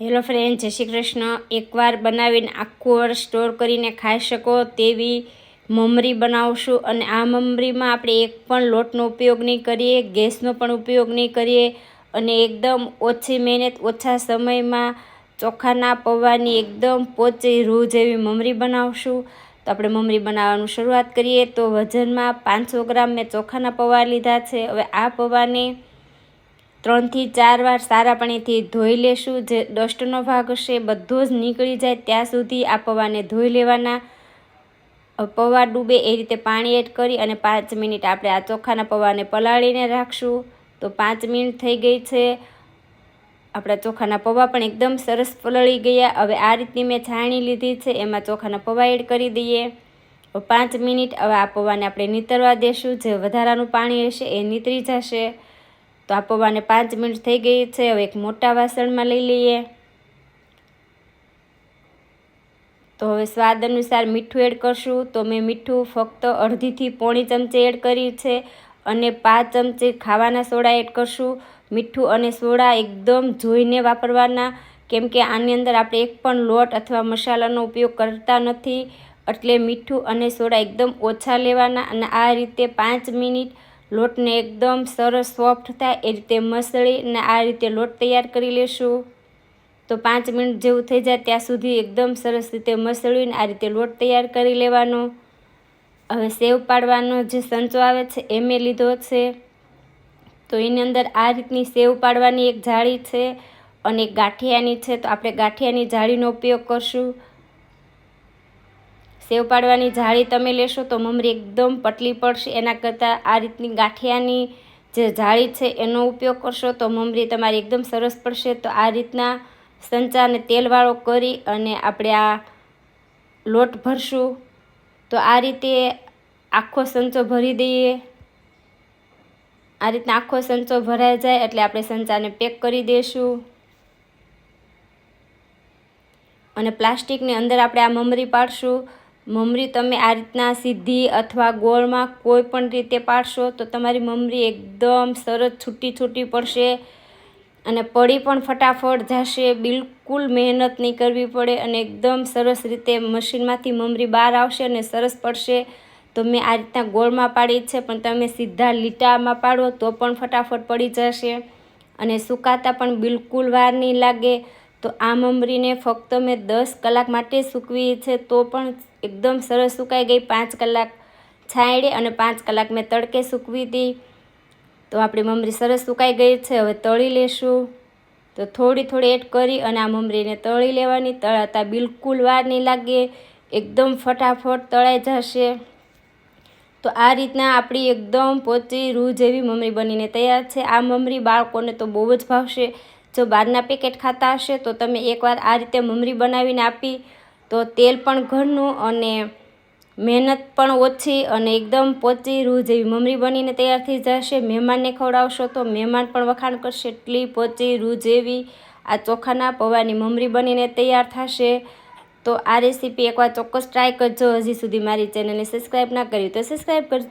Hello friend, જય શ્રી કૃષ્ણ. એકવાર બનાવીને આખું વર્ષ સ્ટોર કરીને ખાઈ શકો તેવી મમરી બનાવશું અને આ મમરીમાં આપણે એક પણ લોટનો ઉપયોગ નહીં કરીએ, ગેસનો પણ ઉપયોગ નહીં કરીએ અને એકદમ ઓછી મહેનત, ઓછા સમયમાં ચોખાના પૌવાની એકદમ પોચી રૂ જેવી મમરી બનાવશું. તો આપણે મમરી બનાવવાનું શરૂઆત કરીએ. તો વજનમાં પાંચસો ગ્રામ મેં ચોખાના પૌવા લીધા છે. હવે આ પૌવાને ત્રણથી ચાર વાર સારા પાણીથી ધોઈ લેશું. જે ડસ્ટનો ભાગ હશે બધો જ નીકળી જાય. ત્યાં સુધી આ પૌવાને ધોઈ લેવાના. પૌવા ડૂબે એ રીતે પાણી એડ કરી અને પાંચ મિનિટ આપણે આ ચોખાના પૌવાને પલાળીને રાખશું. તો પાંચ મિનિટ થઈ ગઈ છે. આપણા ચોખાના પૌવા પણ એકદમ સરસ પલળી ગયા. હવે આ રીતની મેં છાણી લીધી છે. એમાં ચોખાના પૌવા એડ કરી દઈએ. પાંચ મિનિટ હવે આ પૌવાને આપણે નીતરવા દેશું. જે વધારાનું પાણી હશે એ નીતરી જશે. તો આ પૌવાને પાંચ મિનિટ થઈ ગઈ છે, હવે એક મોટા વાસણમાં લઈ લઈએ. તો હવે સ્વાદ અનુસાર મીઠું એડ કરશું. તો મેં મીઠું ફક્ત અડધીથી પોણી ચમચી એડ કરી છે અને પાંચ ચમચી ખાવાના સોડા એડ કરશું. મીઠું અને સોડા એકદમ જોઈને વાપરવાના. કેમ કે આની અંદર આપણે એક પણ લોટ અથવા મસાલાનો ઉપયોગ કરતા નથી. એટલે મીઠું અને સોડા એકદમ ઓછા લેવાના અને આ રીતે પાંચ મિનિટ લોટને એકદમ સરસ સોફ્ટ થાય એ રીતે મસળીને આ રીતે લોટ તૈયાર કરી લેશું. તો પાંચ મિનિટ જેવું થઈ જાય ત્યાં સુધી એકદમ સરસ રીતે મસળીને આ રીતે લોટ તૈયાર કરી લેવાનો. હવે સેવ પાડવાનો જે સંચો આવે છે એ મેં લીધો છે. તો એની અંદર આ રીતની સેવ પાડવાની એક જાળી છે અને ગાંઠિયાની છે. તો આપણે ગાંઠિયાની જાળીનો ઉપયોગ કરશું. સેવ પાડવાની જાળી તમે લેશો તો મમરી એકદમ પટલી પડશે. એના કરતાં આ રીતની ગાંઠિયાની જે જાળી છે એનો ઉપયોગ કરશો તો મમરી તમારી એકદમ સરસ પડશે. તો આ રીતના સંચાને તેલવાળો કરી અને આપણે આ લોટ ભરશું. તો આ રીતે આખો સંચો ભરી દઈએ. આ રીતના આખો સંચો ભરાઈ જાય એટલે આપણે સંચાને પેક કરી દઈશું અને પ્લાસ્ટિકની અંદર આપણે આ મમરી પાડશું. મમરી તમે આ રીતના સીધી અથવા ગોળમાં કોઈ પણ રીતે પાડશો તો તમારી મમરી એકદમ સરસ છૂટી છૂટી પડશે અને પડી પણ ફટાફટ જશે. બિલકુલ મહેનત નહીં કરવી પડે અને એકદમ સરસ રીતે મશીનમાંથી મમરી બહાર આવશે અને સરસ પડશે. તો મેં આ રીતના ગોળમાં પાડી છે પણ તમે સીધા લીટામાં પાડો તો પણ ફટાફટ પડી જશે અને સુકાતા પણ બિલકુલ વાર નહીં લાગે. તો આ મમરીને ફક્ત મેં દસ કલાક માટે સૂકવી છે, તો પણ એકદમ સરસ સુકાઈ ગઈ. પાંચ કલાક છાંયડે અને પાંચ કલાક મેં તડકે સૂકવી હતી તો આપણી મમરી સરસ સુકાઈ ગઈ છે. હવે તળી લેશું. તો થોડી થોડી એડ કરી અને આ મમરીને તળી લેવાની. તળાતા બિલકુલ વાર નહીં લાગે. એકદમ ફટાફટ તળાઈ જશે. તો આ રીતના આપણી એકદમ પોચી રૂ જેવી મમરી બનીને તૈયાર છે. આ મમરી બાળકોને તો બહુ જ ભાવશે. જો બહારના પેકેટ ખાતા હશે તો તમે એકવાર આ રીતે મમરી બનાવીને આપી તો તેલ પણ ઘરનું અને મહેનત પણ ઓછી અને એકદમ પોચી રૂ જેવી મમરી બનીને તૈયાર થઈ જશે. મહેમાનને ખવડાવશો તો મહેમાન પણ વખાણ કરશે. એટલી પોચી રૂ જેવી આ ચોખાના પૌવાની મમરી બનીને તૈયાર થશે. તો આ રેસીપી એકવાર ચોક્કસ ટ્રાય કરજો. હજી સુધી મારી ચેનલને સબસ્ક્રાઈબ ના કરી તો સબસ્ક્રાઈબ કરજો.